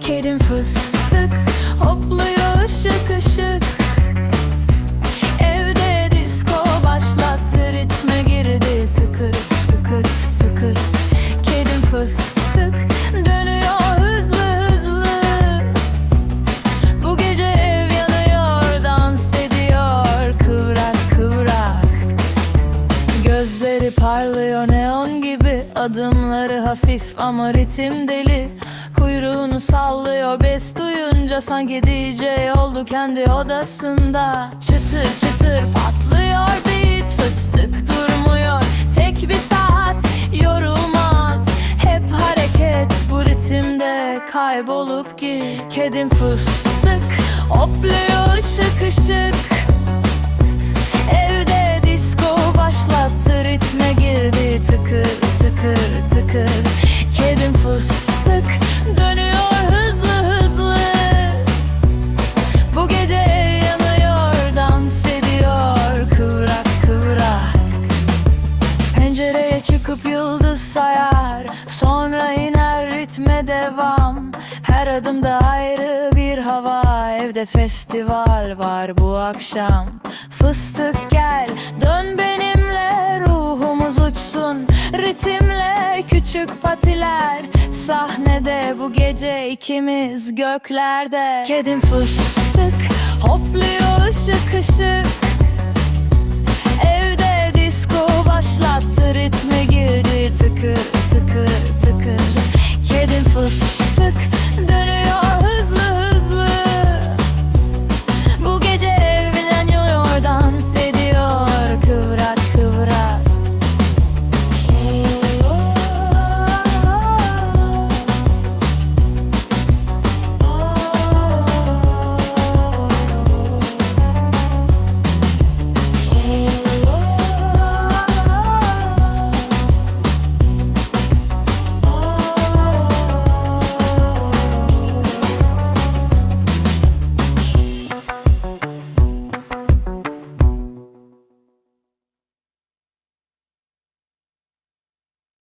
Kedim fıstık hopluyor ışık ışık parlıyor neon gibi Adımları hafif ama ritim deli. Kuyruğunu sallıyor bes duyunca Sanki DJ oldu kendi odasında. Çıtır çıtır patlıyor beat Fıstık durmuyor. Tek bir saat Yorulmaz hep hareket Bu ritimde kaybolup git. Kedim fıstık hopluyor ışık ışık ritme devam. Her adımda ayrı bir hava. Evde festival var bu akşam. Fıstık gel dön benimle Ruhumuz uçsun. Ritimle Küçük patiler. Sahnede bu gece ikimiz göklerde. Kedim fıstık hopluyor ışık ışık